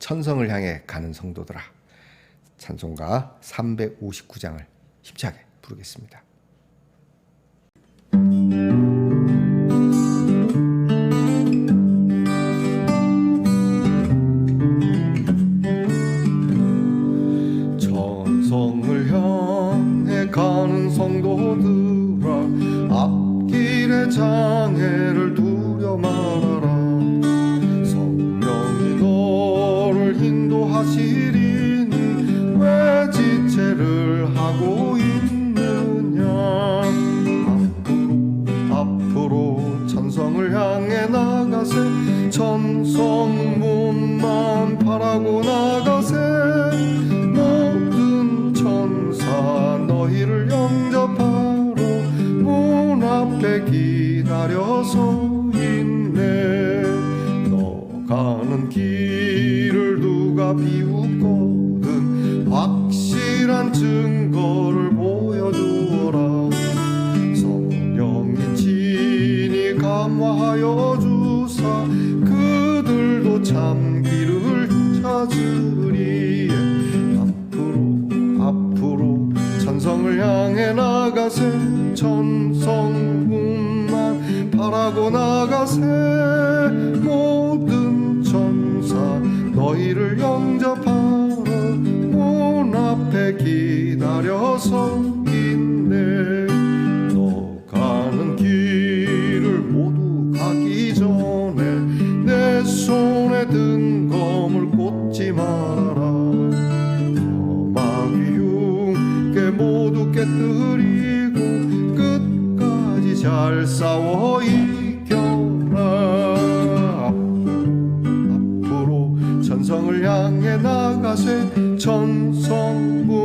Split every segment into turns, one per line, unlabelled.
천성을 향해 가는 성도들아 찬송가 359장을 힘차게 부르겠습니다. 천성 증거를 보여주어라. 성령이 친히 감화하여 주사 그들도 참 길을 찾으리 앞으로 앞으로 천성을 향해 나가세. 천성문만 바라고 나가세. 모든 천사 너희를 영접하러 문 앞에 기 다려서 있네 너 가는 길을 모두 가기 전에 내 손에 든 검을 꽂지 말아라. 마귀 흉계 모두 깨뜨리고 끝까지 잘 싸워 이겨라. 앞으로 천성을 향해 나가세 천성문만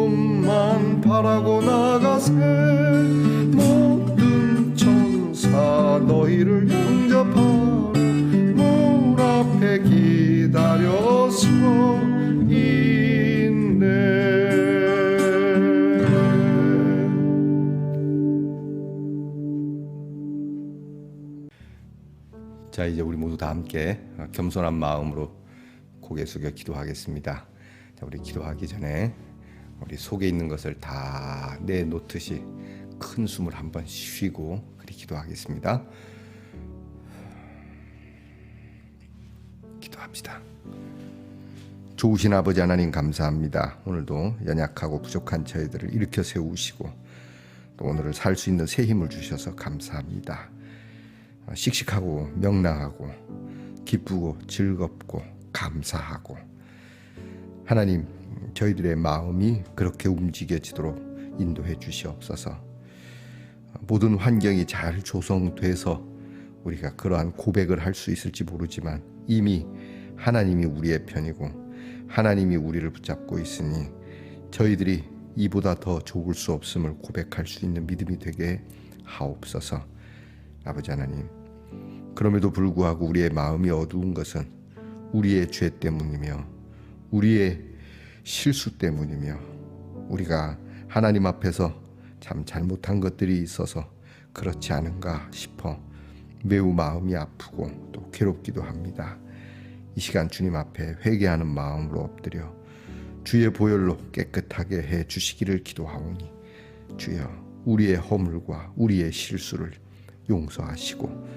바라고 나가세. 모든 천사 너희를 영접하러 문 앞에 기다려서 있네. 자 이제 우리 모두 다 함께 겸손한 마음으로 고개 숙여 기도하겠습니다. 자 우리 기도하기 전에 우리 속에 있는 것을 다 내놓듯이 큰 숨을 한번 쉬고 그리 기도하겠습니다. 기도합시다. 좋으신 아버지 하나님 감사합니다. 오늘도 연약하고 부족한 저희들을 일으켜 세우시고 또 오늘을 살 수 있는 새 힘을 주셔서 감사합니다. 씩씩하고 명랑하고 기쁘고 즐겁고 감사하고 하나님 저희들의 마음이 그렇게 움직여지도록 인도해 주시옵소서. 모든 환경이 잘 조성돼서 우리가 그러한 고백을 할 수 있을지 모르지만 이미 하나님이 우리의 편이고 하나님이 우리를 붙잡고 있으니 저희들이 이보다 더 좋을 수 없음을 고백할 수 있는 믿음이 되게 하옵소서. 아버지 하나님 그럼에도 불구하고 우리의 마음이 어두운 것은 우리의 죄 때문이며 우리의 실수 때문이며 우리가 하나님 앞에서 참 잘못한 것들이 있어서 그렇지 않은가 싶어 매우 마음이 아프고 또 괴롭기도 합니다. 이 시간 주님 앞에 회개하는 마음으로 엎드려 주의 보혈로 깨끗하게 해 주시기를 기도하오니 주여 우리의 허물과 우리의 실수를 용서하시고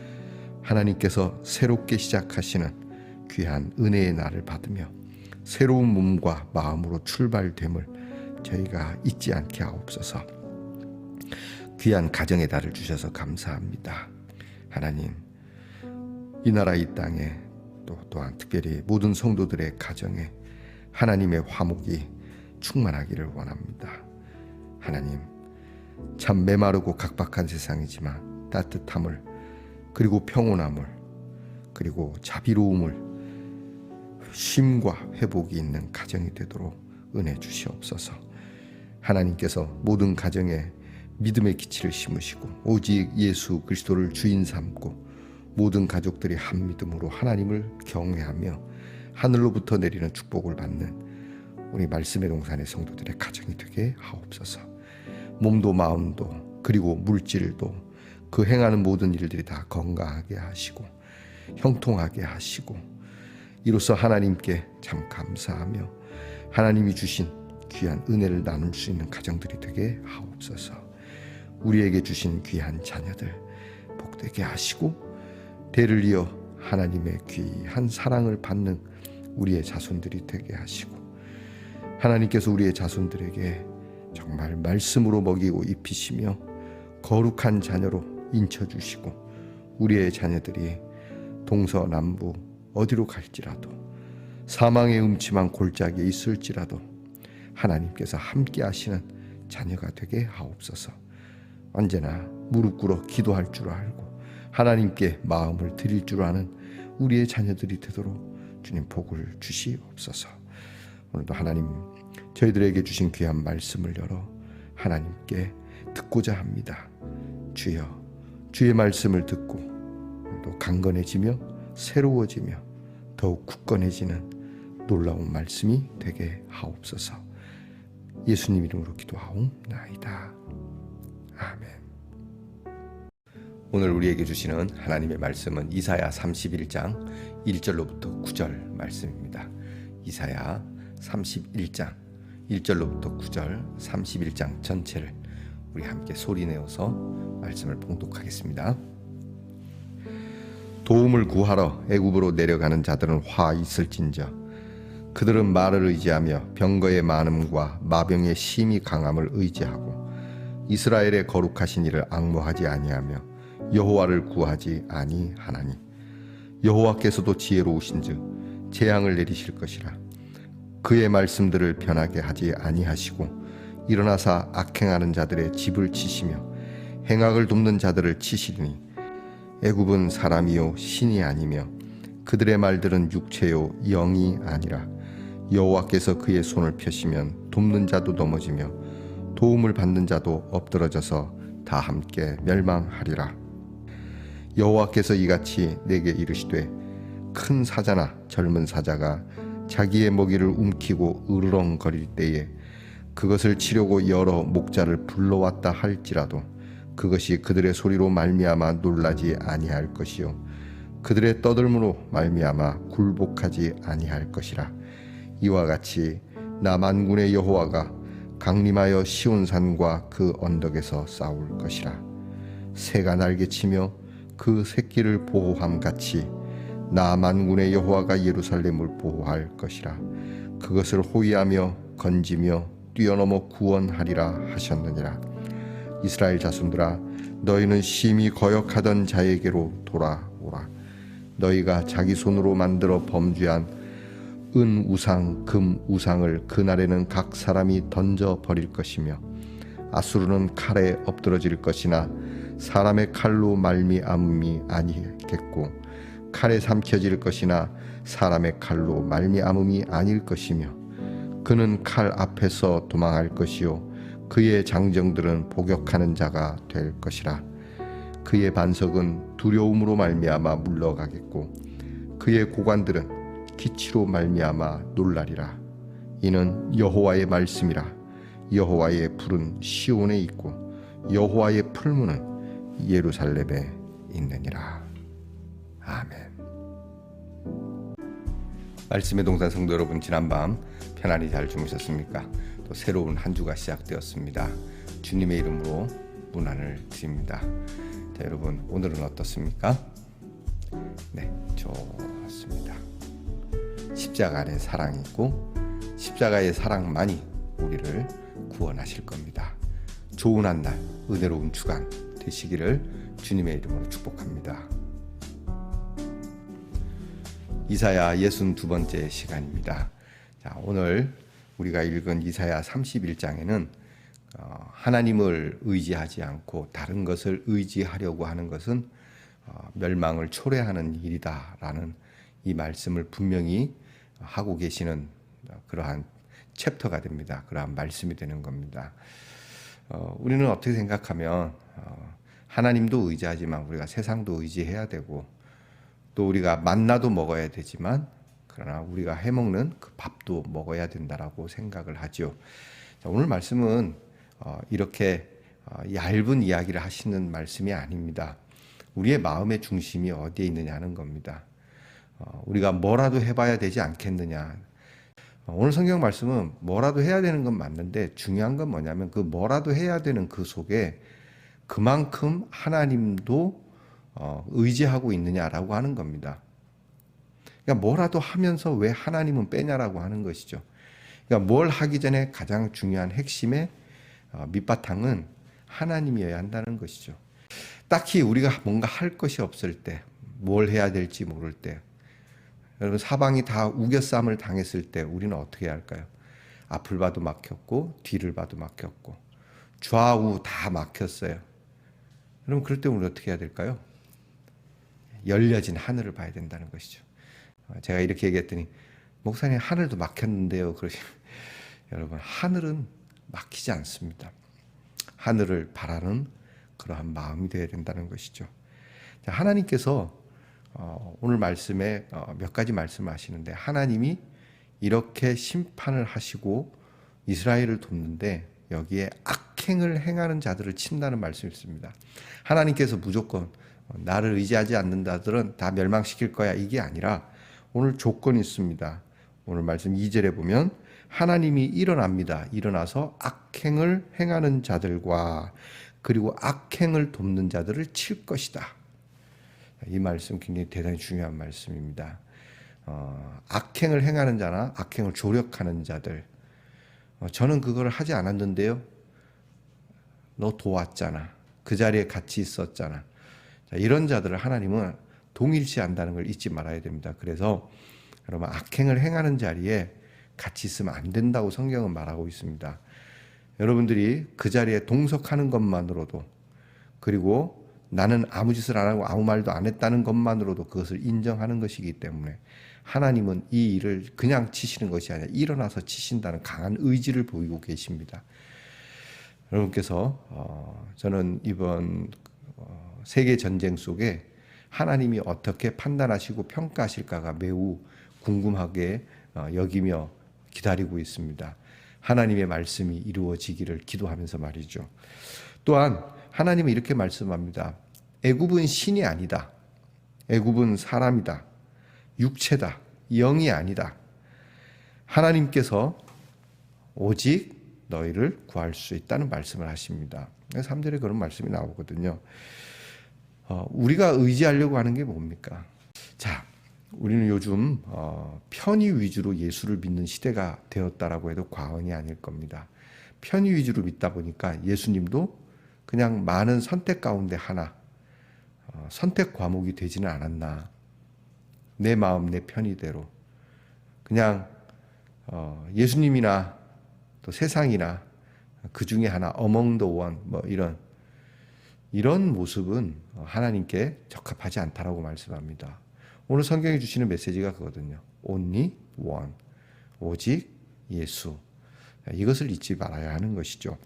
하나님께서 새롭게 시작하시는 귀한 은혜의 날을 받으며 새로운 몸과 마음으로 출발됨을 저희가 잊지 않게 하옵소서. 귀한 가정의 달을 주셔서 감사합니다. 하나님, 이 나라 이 땅에 또 또한 특별히 모든 성도들의 가정에 하나님의 화목이 충만하기를 원합니다. 하나님, 참 메마르고 각박한 세상이지만 따뜻함을 그리고 평온함을 그리고 자비로움을 쉼과 회복이 있는 가정이 되도록 은혜 주시옵소서. 하나님께서 모든 가정에 믿음의 기치를 심으시고 오직 예수 그리스도를 주인 삼고 모든 가족들이 한 믿음으로 하나님을 경외하며 하늘로부터 내리는 축복을 받는 우리 말씀의 동산의 성도들의 가정이 되게 하옵소서. 몸도 마음도 그리고 물질도 그 행하는 모든 일들이 다 건강하게 하시고 형통하게 하시고 이로써 하나님께 참 감사하며 하나님이 주신 귀한 은혜를 나눌 수 있는 가정들이 되게 하옵소서. 우리에게 주신 귀한 자녀들 복되게 하시고 대를 이어 하나님의 귀한 사랑을 받는 우리의 자손들이 되게 하시고 하나님께서 우리의 자손들에게 정말 말씀으로 먹이고 입히시며 거룩한 자녀로 인쳐 주시고 우리의 자녀들이 동서남북 어디로 갈지라도 사망의 음침한 골짜기에 있을지라도 하나님께서 함께 하시는 자녀가 되게 하옵소서. 언제나 무릎 꿇어 기도할 줄 알고 하나님께 마음을 드릴 줄 아는 우리의 자녀들이 되도록 주님 복을 주시옵소서. 오늘도 하나님 저희들에게 주신 귀한 말씀을 열어 하나님께 듣고자 합니다. 주여 주의 말씀을 듣고 또 강건해지며 새로워지며 더욱 굳건해지는 놀라운 말씀이 되게 하옵소서. 예수님 이름으로 기도하옵나이다. 아멘. 오늘 우리에게 주시는 하나님의 말씀은 이사야 31장 1절로부터 9절 말씀입니다. 이사야 31장 1절로부터 9절 31장 전체를 우리 함께 소리 내어서 말씀을 봉독하겠습니다. 도움을 구하러 애굽으로 내려가는 자들은 화 있을진저. 그들은 말을 의지하며 병거의 많음과 마병의 심히 강함을 의지하고 이스라엘의 거룩하신 이를 악모하지 아니하며 여호와를 구하지 아니하나니. 여호와께서도 지혜로우신즉 재앙을 내리실 것이라. 그의 말씀들을 변하게 하지 아니하시고 일어나사 악행하는 자들의 집을 치시며 행악을 돕는 자들을 치시리니 애굽은 사람이요 신이 아니며 그들의 말들은 육체요 영이 아니라 여호와께서 그의 손을 펴시면 돕는 자도 넘어지며 도움을 받는 자도 엎드러져서 다 함께 멸망하리라. 여호와께서 이같이 내게 이르시되 큰 사자나 젊은 사자가 자기의 먹이를 움키고 으르렁거릴 때에 그것을 치려고 여러 목자를 불러왔다 할지라도 그것이 그들의 소리로 말미암아 놀라지 아니할 것이요. 그들의 떠들므로 말미암아 굴복하지 아니할 것이라. 이와 같이 나 만군의 여호와가 강림하여 시온 산과 그 언덕에서 싸울 것이라. 새가 날개치며 그 새끼를 보호함 같이 나 만군의 여호와가 예루살렘을 보호할 것이라. 그것을 호위하며 건지며 뛰어넘어 구원하리라 하셨느니라 이스라엘 자손들아 너희는 심히 거역하던 자에게로 돌아오라. 너희가 자기 손으로 만들어 범죄한 은 우상 금 우상을 그날에는 각 사람이 던져 버릴 것이며 아수르는 칼에 엎드러질 것이나 사람의 칼로 말미암음이 아니겠고 칼에 삼켜질 것이나 사람의 칼로 말미암음이 아닐 것이며 그는 칼 앞에서 도망할 것이요 그의 장정들은 복역하는 자가 될 것이라. 그의 반석은 두려움으로 말미암아 물러가겠고 그의 고관들은 기치로 말미암아 놀라리라. 이는 여호와의 말씀이라. 여호와의 불은 시온에 있고 여호와의 풀무는 예루살렘에 있느니라. 아멘. 말씀의 동산 성도 여러분 지난밤 편안히 잘 주무셨습니까? 또 새로운 한 주가 시작되었습니다. 주님의 이름으로 문안을 드립니다. 자, 여러분 오늘은 어떻습니까? 네, 좋습니다. 십자가 안에 사랑이 있고 십자가의 사랑만이 우리를 구원하실 겁니다. 좋은 한 날, 은혜로운 주간 되시기를 주님의 이름으로 축복합니다. 이사야 62번째 시간입니다. 자, 오늘 우리가 읽은 이사야 31장에는 어, 하나님을 의지하지 않고 다른 것을 의지하려고 하는 것은 어, 멸망을 초래하는 일이다라는 이 말씀을 분명히 하고 계시는 그러한 챕터가 됩니다. 그러한 말씀이 되는 겁니다. 어, 우리는 어떻게 생각하면 어, 하나님도 의지하지만 우리가 세상도 의지해야 되고 또 우리가 만나도 먹어야 되지만 그러나 우리가 해먹는 그 밥도 먹어야 된다라고 생각을 하죠. 자, 오늘 말씀은 어, 이렇게 어, 얇은 이야기를 하시는 말씀이 아닙니다. 우리의 마음의 중심이 어디에 있느냐 하는 겁니다. 어, 우리가 뭐라도 해봐야 되지 않겠느냐. 어, 오늘 성경 말씀은 뭐라도 해야 되는 건 맞는데 중요한 건 뭐냐면 그 뭐라도 해야 되는 그 속에 그만큼 하나님도 어, 의지하고 있느냐라고 하는 겁니다. 그러니까 뭐라도 하면서 왜 하나님은 빼냐라고 하는 것이죠. 그러니까 뭘 하기 전에 가장 중요한 핵심의 어, 밑바탕은 하나님이어야 한다는 것이죠. 딱히 우리가 뭔가 할 것이 없을 때, 뭘 해야 될지 모를 때, 여러분 사방이 다 우겨쌈을 당했을 때 우리는 어떻게 할까요? 앞을 봐도 막혔고 뒤를 봐도 막혔고 좌우 다 막혔어요. 그럼 그럴 때 우리 어떻게 해야 될까요? 열려진 하늘을 봐야 된다는 것이죠. 어, 제가 이렇게 얘기했더니 목사님 하늘도 막혔는데요. 그러시 여러분 하늘은 막히지 않습니다. 하늘을 바라는 그러한 마음이 되어야 된다는 것이죠. 자, 하나님께서 어, 오늘 말씀에 어, 몇 가지 말씀하시는데 하나님이 이렇게 심판을 하시고 이스라엘을 돕는데 여기에 악행을 행하는 자들을 친다는 말씀이 있습니다. 하나님께서 무조건 어, 나를 의지하지 않는 자들은 다 멸망시킬 거야 이게 아니라 오늘 조건이 있습니다. 오늘 말씀 2절에 보면 하나님이 일어납니다. 일어나서 악행을 행하는 자들과 그리고 악행을 돕는 자들을 칠 것이다. 이 말씀 굉장히 대단히 중요한 말씀입니다. 어, 악행을 행하는 자나 악행을 조력하는 자들. 어, 저는 그걸 하지 않았는데요. 너 도왔잖아. 그 자리에 같이 있었잖아. 자, 이런 자들을 하나님은 동일시한다는 걸 잊지 말아야 됩니다. 그래서 여러분 악행을 행하는 자리에 같이 있으면 안 된다고 성경은 말하고 있습니다. 여러분들이 그 자리에 동석하는 것만으로도 그리고 나는 아무 짓을 안 하고 아무 말도 안 했다는 것만으로도 그것을 인정하는 것이기 때문에 하나님은 이 일을 그냥 치시는 것이 아니라 일어나서 치신다는 강한 의지를 보이고 계십니다. 여러분께서 어, 저는 이번 어, 세계 전쟁 속에 하나님이 어떻게 판단하시고 평가하실까가 매우 궁금하게 어, 여기며 기다리고 있습니다. 하나님의 말씀이 이루어지기를 기도하면서 말이죠. 또한 하나님은 이렇게 말씀합니다. 애굽은 신이 아니다. 애굽은 사람이다. 육체다. 영이 아니다. 하나님께서 오직 너희를 구할 수 있다는 말씀을 하십니다. 3절에 그런 말씀이 나오거든요. 어, 우리가 의지하려고 하는 게 뭡니까? 자, 우리는 요즘 어, 편의 위주로 예수를 믿는 시대가 되었다라고 해도 과언이 아닐 겁니다. 편의 위주로 믿다 보니까 예수님도 그냥 많은 선택 가운데 하나 어, 선택 과목이 되지는 않았나. 내 마음 내 편의대로 그냥 어, 예수님이나 또 세상이나 그 중에 하나 어몽 더원 뭐 이런 이런 모습은 하나님께 적합하지 않다라고 말씀합니다. 오늘 성경이 주시는 메시지가 그거든요. only one. 오직 예수. 이것을 잊지 말아야 하는 것이죠.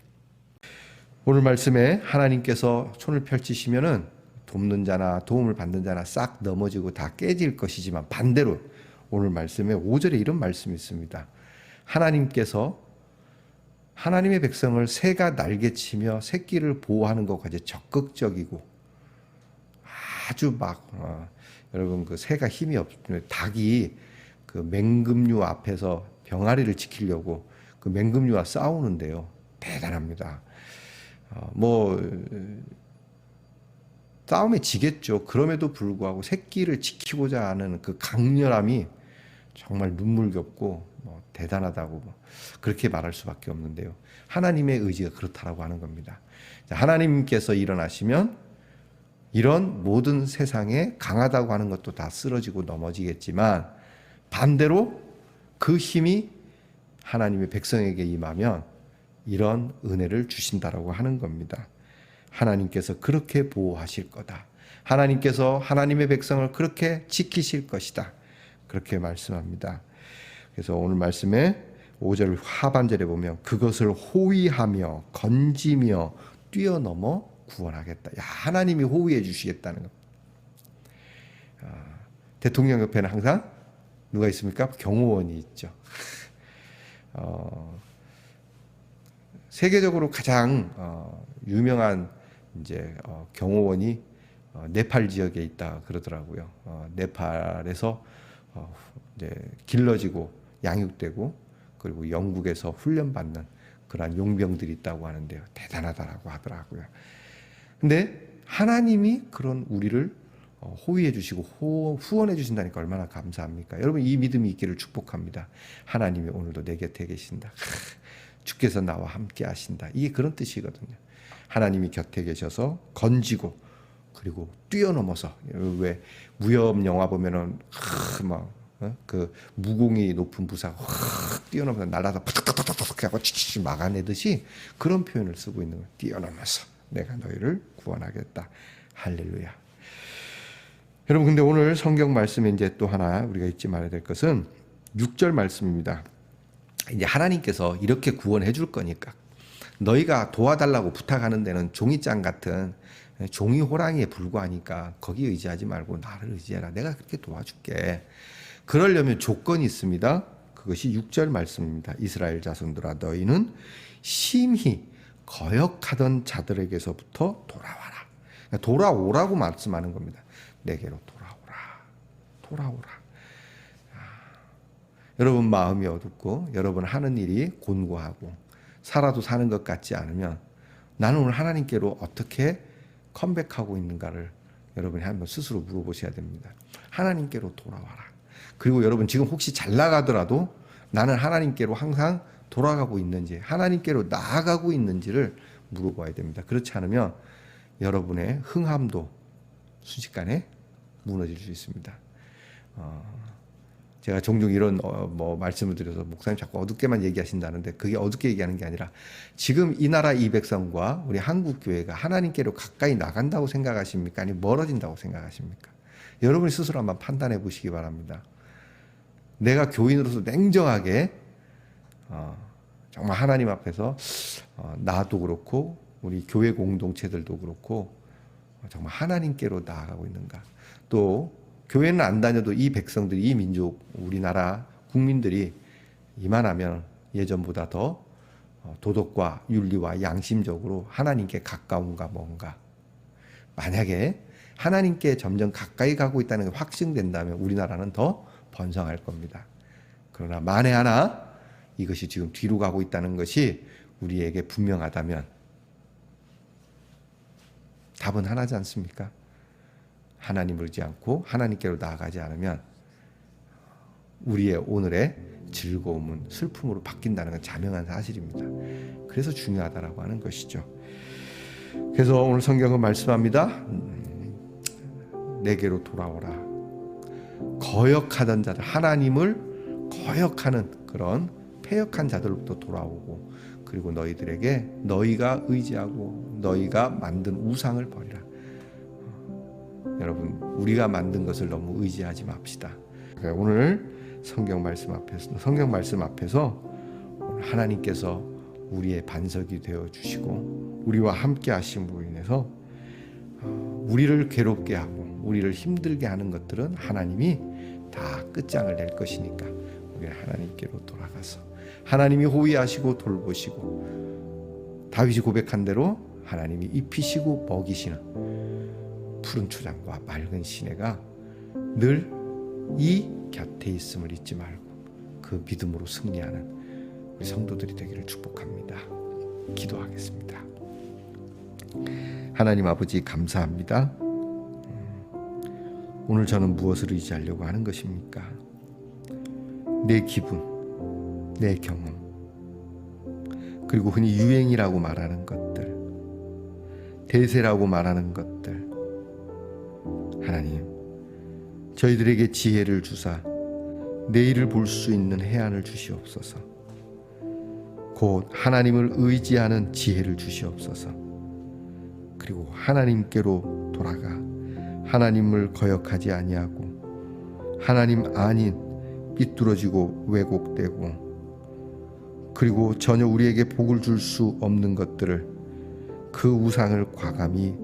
오늘 말씀에 하나님께서 손을 펼치시면은 돕는 자나 도움을 받는 자나 싹 넘어지고 다 깨질 것이지만 반대로 오늘 말씀에 5절에 이런 말씀이 있습니다. 하나님께서 하나님의 백성을 새가 날개치며 새끼를 보호하는 것까지 적극적이고 아주 막 어, 여러분 그 새가 힘이 없으면 닭이 그 맹금류 앞에서 병아리를 지키려고 그 맹금류와 싸우는데요. 대단합니다. 어, 뭐 싸움에 지겠죠. 그럼에도 불구하고 새끼를 지키고자 하는 그 강렬함이 정말 눈물겹고 뭐 대단하다고 뭐 그렇게 말할 수밖에 없는데요. 하나님의 의지가 그렇다라고 하는 겁니다. 자, 하나님께서 일어나시면 이런 모든 세상에 강하다고 하는 것도 다 쓰러지고 넘어지겠지만 반대로 그 힘이 하나님의 백성에게 임하면 이런 은혜를 주신다라고 하는 겁니다. 하나님께서 그렇게 보호하실 거다. 하나님께서 하나님의 백성을 그렇게 지키실 것이다. 그렇게 말씀합니다. 그래서 오늘 말씀에 5절 하반절에 보면 그것을 호위하며 건지며 뛰어넘어 구원하겠다. 야, 하나님이 호위해 주시겠다는 것. 아, 대통령 옆에는 항상 누가 있습니까? 경호원이 있죠. 어, 세계적으로 가장 어, 유명한 이제 어, 경호원이 어, 네팔 지역에 있다 그러더라고요. 어, 네팔에서 어, 이제 길러지고 양육되고 그리고 영국에서 훈련받는 그러한 용병들이 있다고 하는데요. 대단하다라고 하더라고요. 근데 하나님이 그런 우리를 어, 호위해 주시고 호, 후원해 주신다니까 얼마나 감사합니까? 여러분 이 믿음이 있기를 축복합니다. 하나님이 오늘도 내 곁에 계신다. 주께서 나와 함께 하신다. 이게 그런 뜻이거든요. 하나님이 곁에 계셔서 건지고 그리고 뛰어넘어서 왜 무협 영화 보면은 막그 무공이 높은 부사가 확 뛰어넘어서 날아서 팍팍팍팍 하고 치치치 막아내듯이 그런 표현을 쓰고 있는 거예요. 뛰어넘어서 내가 너희를 구원하겠다. 할렐루야. 여러분 근데 오늘 성경 말씀에 이제 또 하나 우리가 잊지 말아야 될 것은 6절 말씀입니다. 이제 하나님께서 이렇게 구원해 줄 거니까 너희가 도와달라고 부탁하는 데는 종이장 같은 종이 호랑이에 불과하니까 거기 의지하지 말고 나를 의지해라. 내가 그렇게 도와줄게. 그러려면 조건이 있습니다. 그것이 6절 말씀입니다. 이스라엘 자손들아 너희는 심히 거역하던 자들에게서부터 돌아와라. 그러니까 돌아오라고 말씀하는 겁니다. 내게로 돌아오라. 돌아오라. 여러분 마음이 어둡고 여러분 하는 일이 곤고하고 살아도 사는 것 같지 않으면 나는 오늘 하나님께로 어떻게 컴백하고 있는가를 여러분이 한번 스스로 물어보셔야 됩니다. 하나님께로 돌아와라. 그리고 여러분 지금 혹시 잘 나가더라도 나는 하나님께로 항상 돌아가고 있는지 하나님께로 나아가고 있는지를 물어봐야 됩니다. 그렇지 않으면 여러분의 흥함도 순식간에 무너질 수 있습니다. 어, 제가 종종 이런 어, 뭐 말씀을 드려서 목사님 자꾸 어둡게만 얘기하신다는데 그게 어둡게 얘기하는 게 아니라 지금 이 나라 이 백성과 우리 한국 교회가 하나님께로 가까이 나간다고 생각하십니까? 아니면 멀어진다고 생각하십니까? 여러분이 스스로 한번 판단해 보시기 바랍니다. 내가 교인으로서 냉정하게 어, 정말 하나님 앞에서 어, 나도 그렇고 우리 교회 공동체들도 그렇고 어, 정말 하나님께로 나아가고 있는가? 또 교회는 안 다녀도 이 백성들이 이 민족 우리나라 국민들이 이만하면 예전보다 더 어, 도덕과 윤리와 양심적으로 하나님께 가까운가 뭔가 만약에 하나님께 점점 가까이 가고 있다는 게 확증된다면 우리나라는 더 번성할 겁니다. 그러나 만에 하나 이것이 지금 뒤로 가고 있다는 것이 우리에게 분명하다면 답은 하나지 않습니까? 하나님을 의지 않고 하나님께로 나아가지 않으면 우리의 오늘의 즐거움은 슬픔으로 바뀐다는 건 자명한 사실입니다. 그래서 중요하다라고 하는 것이죠. 그래서 오늘 성경은 말씀합니다. 음, 내게로 돌아오라. 거역하던 자들, 하나님을 거역하는 그런 폐역한 자들로부터 돌아오고 그리고 너희들에게 너희가 의지하고 너희가 만든 우상을 버리라. 여러분 우리가 만든 것을 너무 의지하지 맙시다. 오늘 성경 말씀 앞에서 성경 말씀 앞에서 하나님께서 우리의 반석이 되어 주시고 우리와 함께 하심으로 인해서 어, 우리를 괴롭게 하고 우리를 힘들게 하는 것들은 하나님이 다 끝장을 낼 것이니까 우리 하나님께로 돌아가서 하나님이 호위하시고 돌보시고 다윗이 고백한 대로 하나님이 입히시고 먹이시는 푸른 초장과 맑은 시내가 늘 이 곁에 있음을 잊지 말고 그 믿음으로 승리하는 우리 성도들이 되기를 축복합니다. 기도하겠습니다. 하나님 아버지 감사합니다. 오늘 저는 무엇을 의지하려고 하는 것입니까? 내 기분, 내 경험, 그리고 흔히 유행이라고 말하는 것들, 대세라고 말하는 것들, 하나님, 저희들에게 지혜를 주사 내일을 볼 수 있는 해안을 주시옵소서. 곧 하나님을 의지하는 지혜를 주시옵소서. 그리고 하나님께로 돌아가 하나님을 거역하지 아니하고 하나님 아닌 삐뚤어지고 왜곡되고 그리고 전혀 우리에게 복을 줄 수 없는 것들을 그 우상을 과감히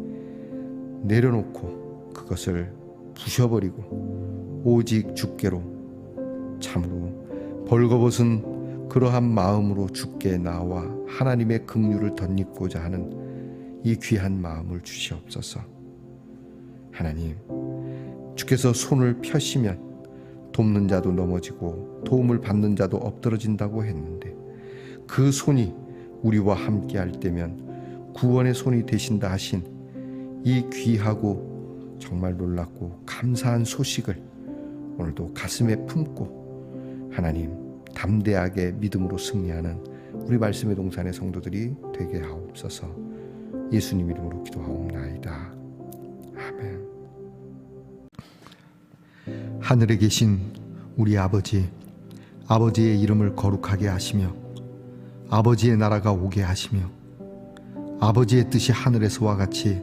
내려놓고 그것을 부셔버리고 오직 주께로 참으로 벌거벗은 그러한 마음으로 주께 나와 하나님의 긍휼을 덧입고자 하는 이 귀한 마음을 주시옵소서. 하나님, 주께서 손을 펴시면 돕는 자도 넘어지고 도움을 받는 자도 엎드러진다고 했는데 그 손이 우리와 함께 할 때면 구원의 손이 되신다 하신 이 귀하고 정말 놀랍고 감사한 소식을 오늘도 가슴에 품고 하나님 담대하게 믿음으로 승리하는 우리 말씀의 동산의 성도들이 되게 하옵소서 예수님 이름으로 기도하옵나이다. 아멘. 하늘에 계신 우리 아버지, 아버지의 이름을 거룩하게 하시며 아버지의 나라가 오게 하시며 아버지의 뜻이 하늘에서와 같이